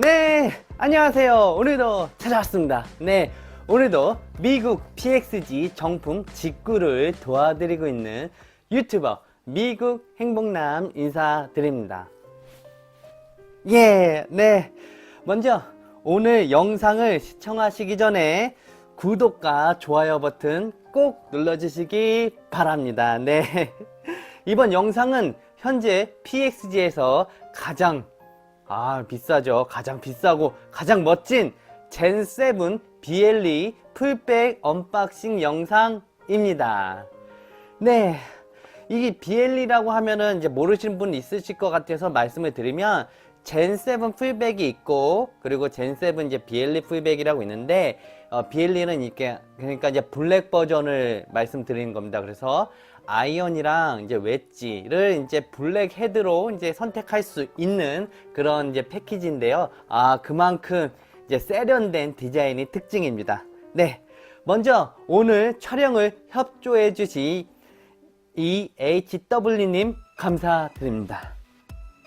네, 안녕하세요. 오늘도 찾아왔습니다. 네, 오늘도 미국 PXG 정품 직구를 도와드리고 있는 유튜버 미국 행복남 인사드립니다. 예, 네. 먼저 오늘 영상을 시청하시기 전에 구독과 좋아요 버튼 꼭 눌러주시기 바랍니다. 네. 이번 영상은 현재 PXG에서 가장 아 비싸죠. 가장 비싸고 가장 멋진 젠7 BLE 풀백 언박싱 영상입니다. 네. 이게 BLE라고 하면은 이제 모르시는 분 있으실 것 같아서 말씀을 드리면 젠7 풀백이 있고 그리고 젠7 이제 BLE 풀백이라고 있는데 어, BLE는 이렇게 그러니까 이제 블랙 버전을 말씀드리는 겁니다. 그래서 아이언이랑 이제 웨지를 이제 블랙 헤드로 이제 선택할 수 있는 그런 이제 패키지인데요. 아 그만큼 이제 세련된 디자인이 특징입니다. 네. 먼저 오늘 촬영을 협조해 주시 EHW님 감사드립니다.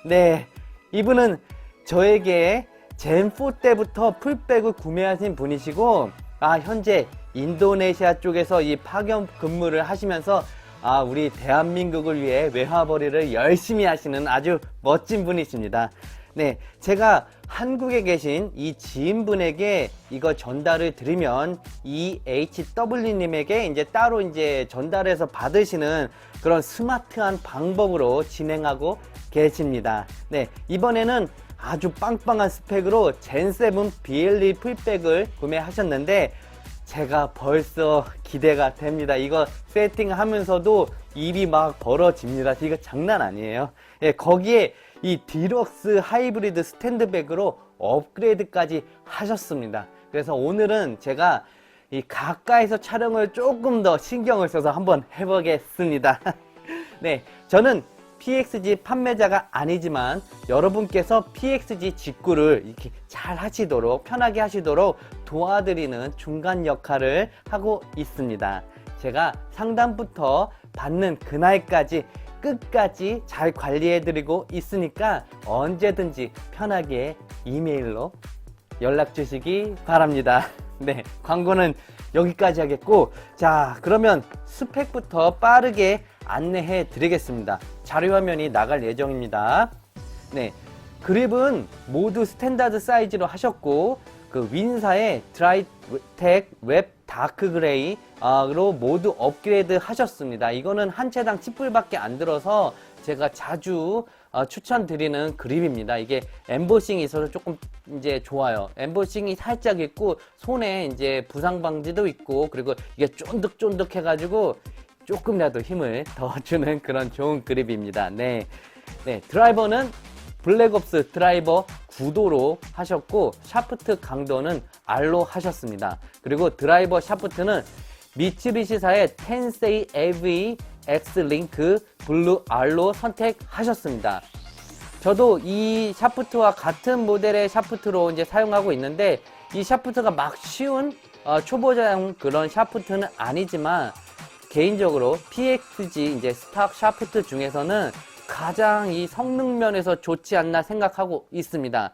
네, 이분은 저에게 젠4 때부터 풀백을 구매하신 분이시고, 아, 현재 인도네시아 쪽에서 이 파견 근무를 하시면서, 아, 우리 대한민국을 위해 외화벌이를 열심히 하시는 아주 멋진 분이십니다. 네, 제가 한국에 계신 이 지인분에게 이거 전달을 드리면 이 HW님에게 이제 따로 이제 전달해서 받으시는 그런 스마트한 방법으로 진행하고 계십니다. 네, 이번에는 아주 빵빵한 스펙으로 젠7 BLE 풀백을 구매하셨는데 제가 벌써 기대가 됩니다. 이거 세팅하면서도 입이 막 벌어집니다. 이거 장난 아니에요. 예, 거기에 이 디럭스 하이브리드 스탠드백으로 업그레이드까지 하셨습니다. 그래서 오늘은 제가 이 가까이서 촬영을 조금 더 신경을 써서 한번 해보겠습니다. 네, 저는 PXG 판매자가 아니지만 여러분께서 PXG 직구를 이렇게 잘 하시도록 편하게 하시도록 도와드리는 중간 역할을 하고 있습니다. 제가 상담부터 받는 그날까지 끝까지 잘 관리해드리고 있으니까 언제든지 편하게 이메일로 연락 주시기 바랍니다. 네, 광고는 여기까지 하겠고, 자, 그러면 스펙부터 빠르게 안내해 드리겠습니다. 자료 화면이 나갈 예정입니다. 네, 그립은 모두 스탠다드 사이즈로 하셨고, 그 윈사의 드라이텍 웹 다크 그레이로 모두 업그레이드 하셨습니다. 이거는 한 채당 10불밖에 안 들어서 제가 자주 어, 추천드리는 그립입니다. 이게 엠보싱이 있어서 조금 이제 좋아요. 엠보싱이 살짝 있고 손에 이제 부상 방지도 있고 그리고 이게 쫀득쫀득 해가지고 조금이라도 힘을 더 주는 그런 좋은 그립입니다. 네. 네. 드라이버는 블랙옵스 드라이버 9도로 하셨고 샤프트 강도는 R로 하셨습니다. 그리고 드라이버 샤프트는 미츠비시사의 텐세이 AV X 링크 블루 R로 선택하셨습니다. 저도 이 샤프트와 같은 모델의 샤프트로 이제 사용하고 있는데 이 샤프트가 막 쉬운 어, 초보자용 그런 샤프트는 아니지만 개인적으로 PXG 이제 스탁 샤프트 중에서는 가장 이 성능 면에서 좋지 않나 생각하고 있습니다.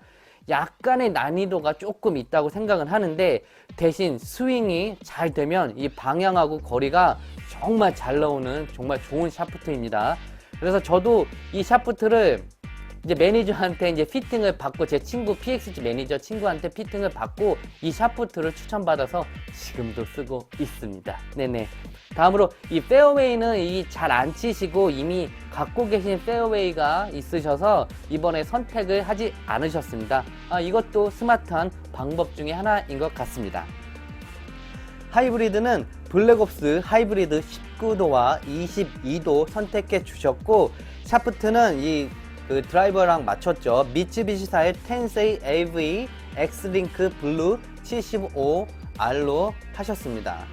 약간의 난이도가 조금 있다고 생각은 하는데 대신 스윙이 잘 되면 이 방향하고 거리가 정말 잘 나오는 정말 좋은 샤프트입니다. 그래서 저도 이 샤프트를 이제 매니저한테 이제 피팅을 받고 제 친구 PXG 매니저 친구한테 피팅을 받고 이 샤프트를 추천받아서 지금도 쓰고 있습니다. 네네. 다음으로 이 페어웨이는 이 잘 안 치시고 이미 갖고 계신 페어웨이가 있으셔서 이번에 선택을 하지 않으셨습니다. 아, 이것도 스마트한 방법 중에 하나인 것 같습니다. 하이브리드는 블랙옵스 하이브리드 19도와 22도 선택해 주셨고 샤프트는 이 그 드라이버랑 맞췄죠. 미츠비시사의 텐세이 AV X링크 블루 75R로 하셨습니다.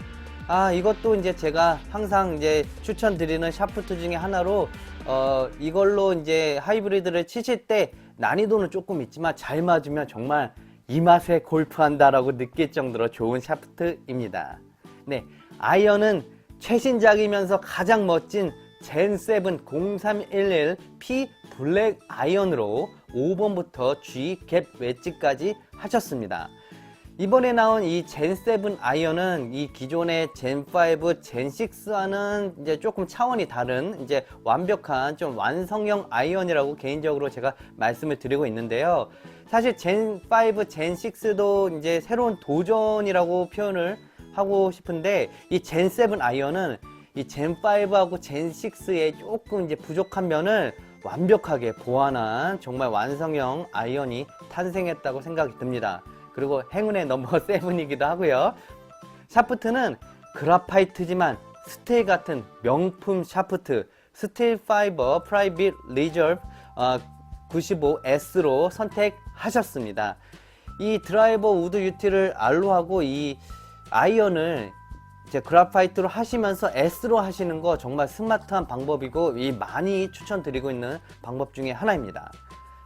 아 이것도 이제 제가 항상 이제 추천드리는 샤프트 중에 하나로 어 이걸로 이제 하이브리드를 치실 때 난이도는 조금 있지만 잘 맞으면 정말 이 맛에 골프한다라고 느낄 정도로 좋은 샤프트입니다. 네, 아이언은 최신작이면서 가장 멋진 젠7 0311 P 블랙 아이언으로 5번부터 G 갭 웨지까지 하셨습니다. 이번에 나온 이 젠7 아이언은 이 기존의 젠5, 젠6와는 이제 조금 차원이 다른 이제 완벽한 좀 완성형 아이언이라고 개인적으로 제가 말씀을 드리고 있는데요. 사실 젠5, 젠6도 이제 새로운 도전이라고 표현을 하고 싶은데 이 젠7 아이언은 이 젠5하고 젠6의 조금 이제 부족한 면을 완벽하게 보완한 정말 완성형 아이언이 탄생했다고 생각이 듭니다. 그리고 행운의 넘버 7이기도 하고요. 샤프트는 그라파이트지만 스틸 같은 명품 샤프트 스틸 파이버 프라이빗 리저브 95S로 선택하셨습니다. 이 드라이버 우드 유티를 알로하고 이 아이언을 이제 그라파이트로 하시면서 S로 하시는 거 정말 스마트한 방법이고 이 많이 추천드리고 있는 방법 중에 하나입니다.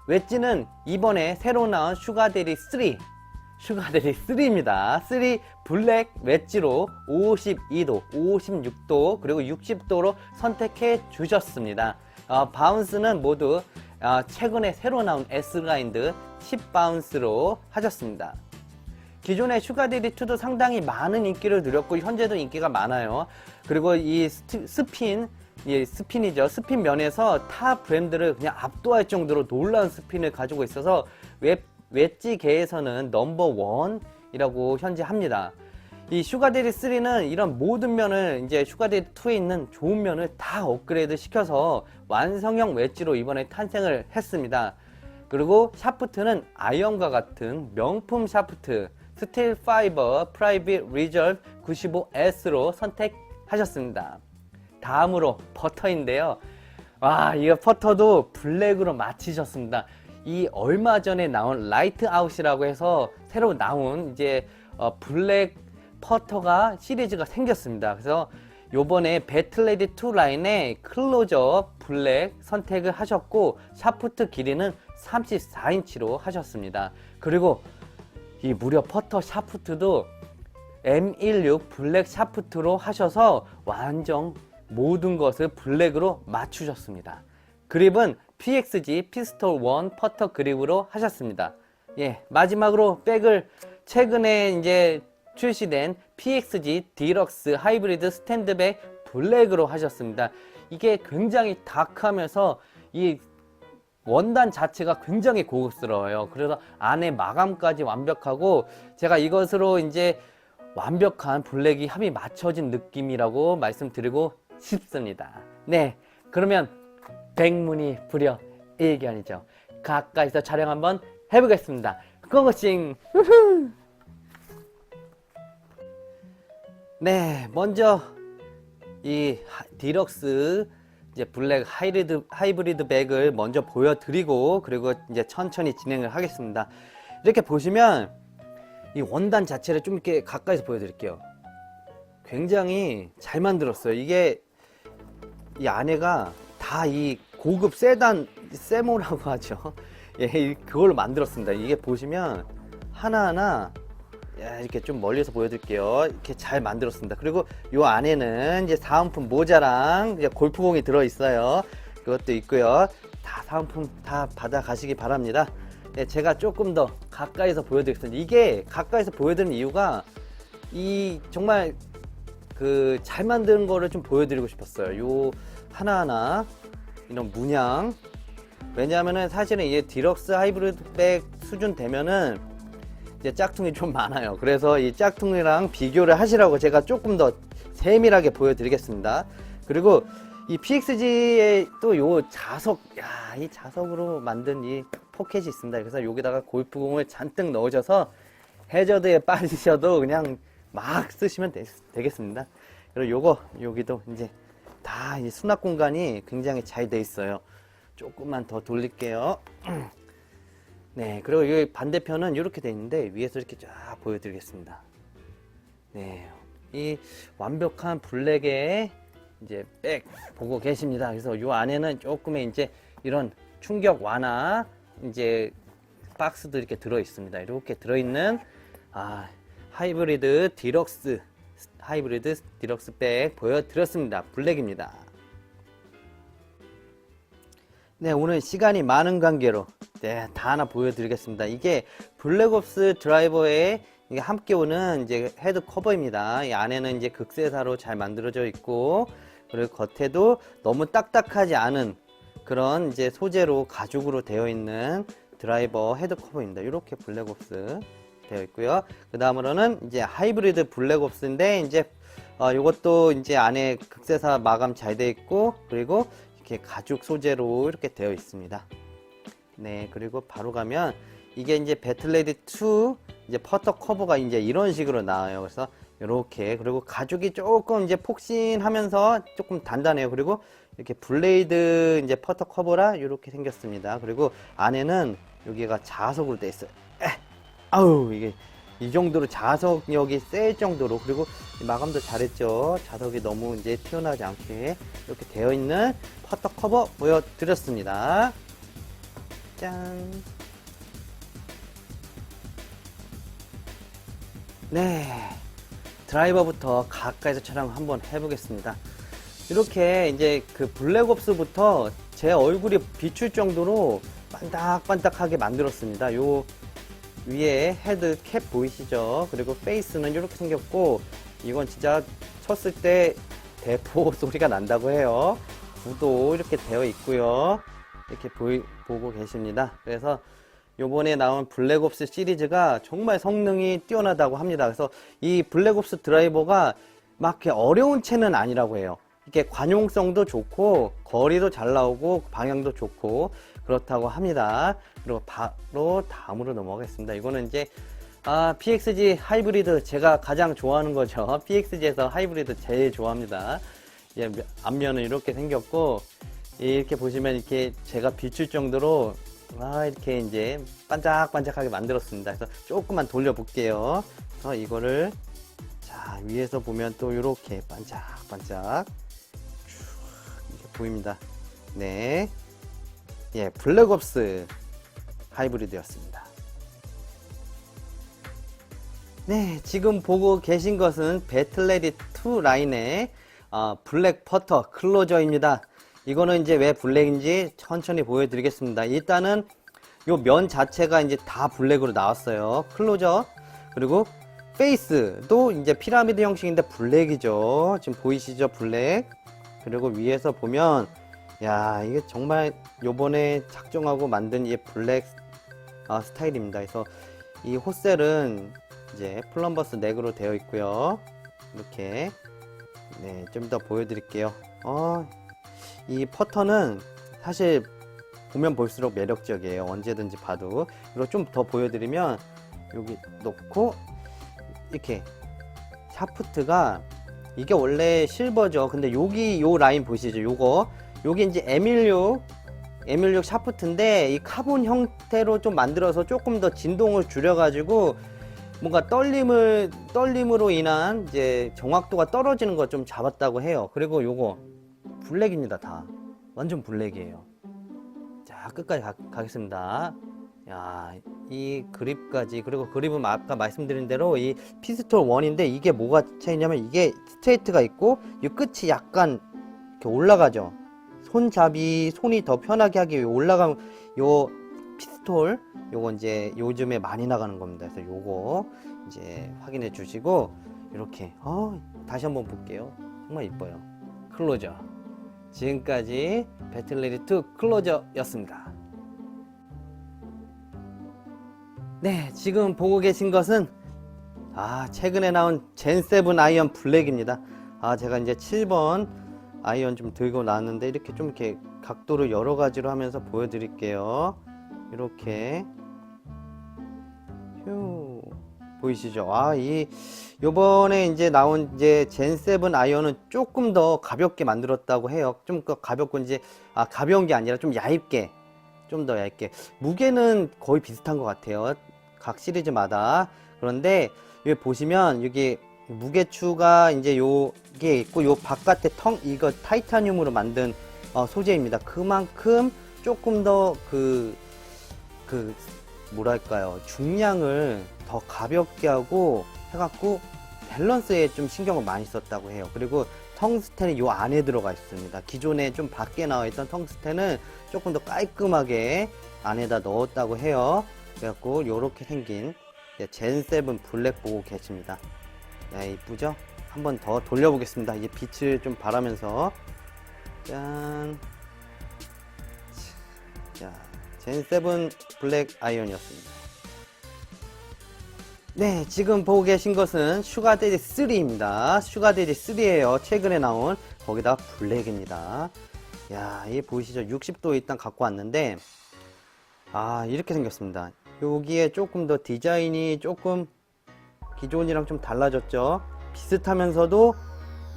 웨지는 이번에 새로 나온 슈가데리 3 슈가데리 3입니다. 3 블랙 웨지로 52도, 56도, 그리고 60도로 선택해 주셨습니다. 어, 바운스는 모두 어, 최근에 새로 나온 S라인드 10바운스로 하셨습니다. 기존의 슈가데리2도 상당히 많은 인기를 누렸고 현재도 인기가 많아요. 그리고 이 스핀, 이 스핀이죠. 스핀 면에서 타 브랜드를 그냥 압도할 정도로 놀라운 스핀을 가지고 있어서 웹, 웨지계에서는 넘버 원이라고 현재 합니다. 이 슈가데리 3는 이런 모든 면을 이제 슈가데리 2에 있는 좋은 면을 다 업그레이드 시켜서 완성형 웨지로 이번에 탄생을 했습니다. 그리고 샤프트는 아이언과 같은 명품 샤프트 스틸 파이버 프라이빗 리저브 95S로 선택하셨습니다. 다음으로 퍼터인데요. 와, 이거 퍼터도 블랙으로 맞히셨습니다. 이 얼마 전에 나온 라이트 아웃이라고 해서 새로 나온 이제 어, 블랙 퍼터가 시리즈가 생겼습니다. 그래서 요번에 배틀레디 2 라인에 클로저 블랙 선택을 하셨고 샤프트 길이는 34인치로 하셨습니다. 그리고 이 무려 퍼터 샤프트도 M16 블랙 샤프트로 하셔서 완전 모든 것을 블랙으로 맞추셨습니다. 그립은 PXG 피스톨 1 퍼터 그립으로 하셨습니다. 예, 마지막으로 백을 최근에 이제 출시된 PXG 디럭스 하이브리드 스탠드백 블랙으로 하셨습니다. 이게 굉장히 다크하면서 이 원단 자체가 굉장히 고급스러워요. 그래서 안에 마감까지 완벽하고 제가 이것으로 이제 완벽한 블랙이 합이 맞춰진 느낌이라고 말씀드리고 싶습니다. 네, 그러면 백문이 불여 일견이죠. 가까이서 촬영 한번 해보겠습니다. 고고싱! 네, 먼저 이 하- 디럭스 이제 블랙 하이브리드, 하이브리드 백을 먼저 보여드리고 그리고 이제 천천히 진행을 하겠습니다. 이렇게 보시면 이 원단 자체를 좀 이렇게 가까이서 보여드릴게요. 굉장히 잘 만들었어요. 이게 이 안에가 다 이 고급 세단 세모라고 하죠. 예, 이- 그걸로 만들었습니다. 이게 보시면 하나하나 야, 이렇게 좀 멀리서 보여드릴게요. 이렇게 잘 만들었습니다. 그리고 요 안에는 이제 사은품 모자랑 이제 골프공이 들어 있어요. 그것도 있고요. 다 사은품 다 받아 가시기 바랍니다. 네, 제가 조금 더 가까이서 보여드리겠습니다. 이게 가까이서 보여드리는 이유가 이 정말 그 잘 만든 거를 좀 보여드리고 싶었어요. 요 하나하나 이런 문양. 왜냐하면은 사실은 이게 디럭스 하이브리드 백 수준 되면은 이제 짝퉁이 좀 많아요. 그래서 이 짝퉁이랑 비교를 하시라고 제가 조금 더 세밀하게 보여드리겠습니다. 그리고 이 PXG의 또 요 자석, 야, 이 자석으로 만든 이 포켓이 있습니다. 그래서 여기다가 골프공을 잔뜩 넣으셔서 해저드에 빠지셔도 그냥 막 쓰시면 되, 겠습니다 그리고 요거, 여기도 이제 다 이 수납 공간이 굉장히 잘 돼 있어요. 조금만 더 돌릴게요. 네, 그리고 이 반대편은 이렇게 돼 있는데 위에서 이렇게 쫙 보여드리겠습니다. 네, 이 완벽한 블랙의 이제 백 보고 계십니다. 그래서 이 안에는 조금의 이제 이런 충격 완화 이제 박스도 이렇게 들어 있습니다. 이렇게 들어 있는 아 하이브리드 디럭스 하이브리드 디럭스 백 보여드렸습니다. 블랙입니다. 네, 오늘 시간이 많은 관계로 네, 다 하나 보여드리겠습니다. 이게 블랙옵스 드라이버에 함께 오는 이제 헤드 커버입니다. 이 안에는 이제 극세사로 잘 만들어져 있고 그리고 겉에도 너무 딱딱하지 않은 그런 이제 소재로 가죽으로 되어 있는 드라이버 헤드 커버입니다. 이렇게 블랙옵스 되어 있고요. 그 다음으로는 이제 하이브리드 블랙옵스인데 이제 어, 이것도 이제 안에 극세사 마감 잘 되어 있고 그리고 이렇게 가죽 소재로 이렇게 되어 있습니다. 네, 그리고 바로 가면 이게 이제 배틀레디 2 이제 퍼터 커버가 이제 이런 식으로 나와요. 그래서 이렇게 그리고 가죽이 조금 이제 폭신하면서 조금 단단해요. 그리고 이렇게 블레이드 이제 퍼터 커버라 이렇게 생겼습니다. 그리고 안에는 여기가 자석으로 돼 있어요. 에, 아우 이게 이 정도로 자석력이 셀 정도로 그리고 마감도 잘했죠. 자석이 너무 이제 튀어나오지 않게 이렇게 되어 있는 퍼터 커버 보여드렸습니다. 짠. 네. 드라이버부터 가까이서 촬영 한번 해보겠습니다. 이렇게 이제 그 블랙옵스부터 제 얼굴이 비출 정도로 반딱반딱하게 만들었습니다. 요 위에 헤드 캡 보이시죠? 그리고 페이스는 이렇게 생겼고 이건 진짜 쳤을 때 대포 소리가 난다고 해요. 구도 이렇게 되어 있고요. 이렇게 보이, 보고 계십니다. 그래서 요번에 나온 블랙옵스 시리즈가 정말 성능이 뛰어나다고 합니다. 그래서 이 블랙옵스 드라이버가 막 어려운 채는 아니라고 해요. 이렇게 관용성도 좋고 거리도 잘 나오고 방향도 좋고 그렇다고 합니다. 그리고 바로 다음으로 넘어가겠습니다. 이거는 이제 아, PXG 하이브리드 제가 가장 좋아하는 거죠. PXG에서 하이브리드 제일 좋아합니다. 예, 앞면은 이렇게 생겼고 이렇게 보시면 이렇게 제가 비출 정도로 아, 이렇게 이제 반짝반짝하게 만들었습니다. 그래서 조금만 돌려볼게요. 그래서 이거를 자 위에서 보면 또 이렇게 반짝반짝 쭉 이렇게 보입니다. 네, 예, 블랙옵스 하이브리드였습니다. 네, 지금 보고 계신 것은 배틀레디 2 라인의 어, 블랙 퍼터 클로저입니다. 이거는 이제 왜 블랙인지 천천히 보여드리겠습니다. 일단은 요 면 자체가 이제 다 블랙으로 나왔어요. 클로저 그리고 페이스도 이제 피라미드 형식인데 블랙이죠. 지금 보이시죠? 블랙. 그리고 위에서 보면 야 이게 정말 요번에 작정하고 만든 이 블랙 아, 스타일입니다. 그래서 이 호셀은 이제 플럼버스 넥으로 되어 있고요. 이렇게 네, 좀 더 보여드릴게요. 어, 이 퍼터는 사실 보면 볼수록 매력적이에요. 언제든지 봐도. 그리고 좀 더 보여드리면 여기 놓고 이렇게 샤프트가 이게 원래 실버죠. 근데 여기 요 라인 보시죠. 요거 여기 이제 M16 M16 샤프트인데 이 카본 형태로 좀 만들어서 조금 더 진동을 줄여가지고 뭔가 떨림을 떨림으로 인한 이제 정확도가 떨어지는 거좀 잡았다고 해요. 그리고 요거 블랙입니다 다 완전 블랙이에요. 자 끝까지 가, 겠습니다 야, 이 그립까지 그리고 그립은 아까 말씀드린 대로 이 피스톨 원인데 이게 뭐가 차이냐면 이게 스트레이트가 있고 이 끝이 약간 이렇게 올라가죠. 손잡이 손이 더 편하게 하기 위해 올라간 요 피스톨 요거 이제 요즘에 많이 나가는 겁니다. 그래서 요거 이제 확인해 주시고 이렇게 어 다시 한번 볼게요. 정말 이뻐요. 클로저. 지금까지 배틀레디 2 클로저였습니다. 네, 지금 보고 계신 것은 아, 최근에 나온 젠7 아이언 블랙입니다. 아, 제가 이제 7번 아이언 좀 들고 나왔는데 이렇게 좀 이렇게 각도를 여러 가지로 하면서 보여드릴게요. 이렇게 휴 보이시죠? 아, 이 요번에 이제 나온 이제 젠7 아이언은 조금 더 가볍게 만들었다고 해요. 좀더 가볍고 이제 아 가벼운 게 아니라 좀 얇게 좀 더 얇게 무게는 거의 비슷한 것 같아요. 각 시리즈마다 그런데 여기 보시면 여기 무게추가 이제 요게 있고 요 바깥에 텅 이거 타이타늄으로 만든 어, 소재입니다. 그만큼 조금 더그그 뭐랄까요 중량을 더 가볍게 하고 해갖고 밸런스에 좀 신경을 많이 썼다고 해요. 그리고 텅스텐이 요 안에 들어가 있습니다. 기존에 좀 밖에 나와 있던 텅스텐은 조금 더 깔끔하게 안에다 넣었다고 해요. 그래갖고 요렇게 생긴 젠7 블랙 보고 계십니다. 네, 이쁘죠? 한 번 더 돌려보겠습니다. 이제 빛을 좀 바라면서 짠. 자, 젠7 블랙 아이언이었습니다. 네, 지금 보고 계신 것은 슈가데디 3입니다. 슈가데디 3예요. 최근에 나온 거기다 블랙입니다. 야, 이 보이시죠? 60도 일단 갖고 왔는데 아, 이렇게 생겼습니다. 여기에 조금 더 디자인이 조금 기존이랑 좀 달라졌죠. 비슷하면서도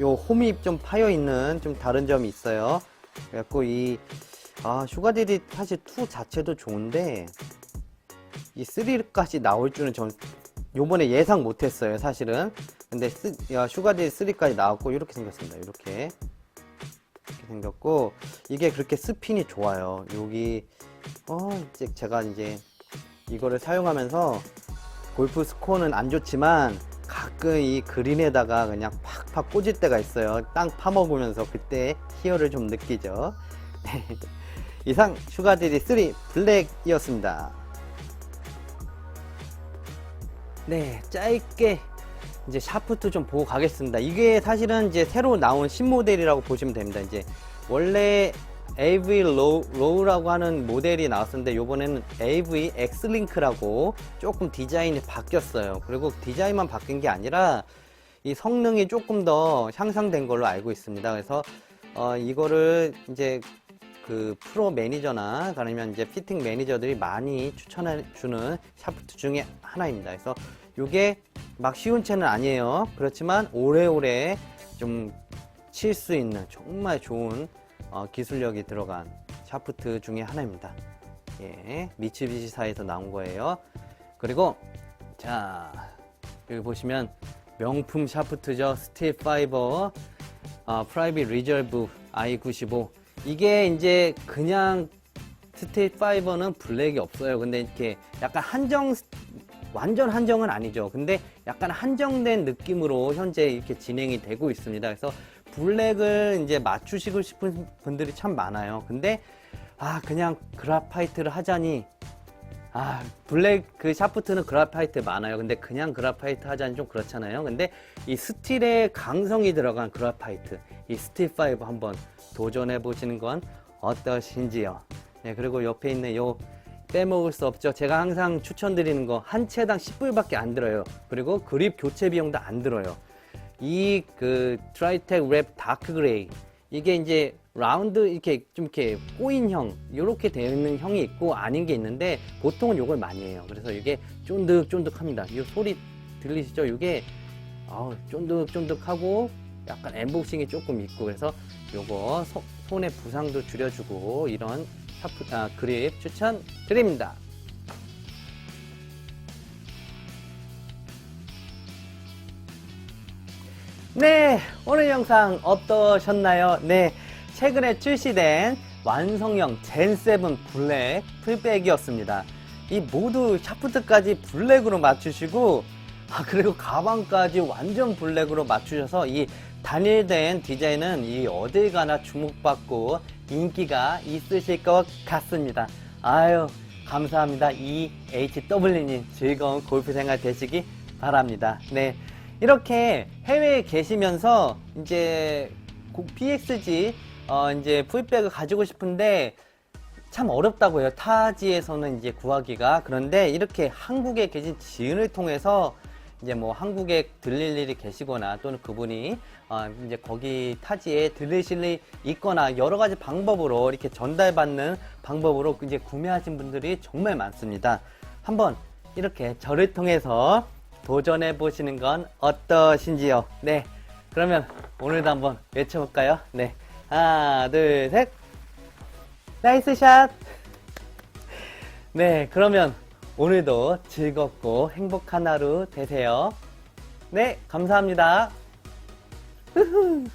요 홈이 좀 파여 있는 좀 다른 점이 있어요. 그래갖고 이 아, 슈가데디 사실 2 자체도 좋은데 이 3까지 나올 줄은 전 요번에 예상 못했어요, 사실은. 근데 쓰, 야, 슈가데이 3까지 나왔고 이렇게 생겼습니다. 이렇게 이렇게 생겼고 이게 그렇게 스핀이 좋아요. 여기 어 이제 제가 이제 이거를 사용하면서 골프 스코어는 안 좋지만 가끔 이 그린에다가 그냥 팍팍 꽂을 때가 있어요. 땅 파먹으면서 그때 희열을 좀 느끼죠. 네. 이상 슈가데디 3 블랙이었습니다. 네, 짧게 이제 샤프트 좀 보고 가겠습니다. 이게 사실은 이제 새로 나온 신모델이라고 보시면 됩니다. 이제 원래 AV 로우, 로우라고 하는 모델이 나왔었는데 요번에는 AV X링크라고 조금 디자인이 바뀌었어요. 그리고 디자인만 바뀐 게 아니라 이 성능이 조금 더 향상된 걸로 알고 있습니다. 그래서 어, 이거를 이제 그 프로 매니저나 아니면 이제 피팅 매니저들이 많이 추천해 주는 샤프트 중에 하나입니다. 그래서 이게 막 쉬운 채는 아니에요. 그렇지만 오래오래 좀 칠 수 있는 정말 좋은 어, 기술력이 들어간 샤프트 중에 하나입니다. 예, 미츠비시사에서 나온 거예요. 그리고 자 여기 보시면 명품 샤프트죠. 스틸 파이버 어, 프라이빗 리저브 i95 이게 이제 그냥 스테이트 파이버는 블랙이 없어요. 근데 이렇게 약간 한정 완전 한정은 아니죠. 근데 약간 한정된 느낌으로 현재 이렇게 진행이 되고 있습니다. 그래서 블랙을 이제 맞추시고 싶은 분들이 참 많아요. 근데 아 그냥 그라파이트를 하자니 아 블랙 그 샤프트는 그라파이트 많아요. 근데 그냥 그라파이트 하자니 좀 그렇잖아요. 근데 이 스틸의 강성이 들어간 그라파이트 이 스틸 파이브 한번 도전해 보시는 건 어떠신지요? 네 그리고 옆에 있는 요 빼먹을 수 없죠. 제가 항상 추천드리는 거 한 채당 10불밖에 안 들어요. 그리고 그립 교체 비용도 안 들어요. 이 그 트라이텍 랩 다크 그레이 이게 이제 라운드 이렇게 좀 이렇게 꼬인 형 이렇게 되어 있는 형이 있고 아닌 게 있는데 보통은 이걸 많이 해요. 그래서 이게 쫀득쫀득합니다. 이 소리 들리시죠? 이게 아우 쫀득쫀득하고 약간 엠복싱이 조금 있고 그래서 요거 소- 손의 부상도 줄여주고 이런 샤프, 아, 그립 추천 드립니다. 네, 오늘 영상 어떠셨나요? 네, 최근에 출시된 완성형 젠7 블랙 풀백이었습니다. 이 모두 샤프트까지 블랙으로 맞추시고, 아, 그리고 가방까지 완전 블랙으로 맞추셔서 이 단일된 디자인은 이 어딜 가나 주목받고 인기가 있으실 것 같습니다. 아유, 감사합니다. EHW님 즐거운 골프 생활 되시기 바랍니다. 네. 이렇게 해외에 계시면서 이제 고- PXG 어 이제 풀백을 가지고 싶은데 참 어렵다고 해요. 타지에서는 이제 구하기가. 그런데 이렇게 한국에 계신 지인을 통해서 이제 뭐 한국에 들릴 일이 계시거나 또는 그분이 어 이제 거기 타지에 들리실 일이 있거나 여러 가지 방법으로 이렇게 전달받는 방법으로 이제 구매하신 분들이 정말 많습니다. 한번 이렇게 저를 통해서 도전해 보시는 건 어떠신지요? 네. 그러면 오늘도 한번 외쳐볼까요? 네. 하나, 둘, 셋. 나이스 샷! 네. 그러면 오늘도 즐겁고 행복한 하루 되세요. 네. 감사합니다. 후후.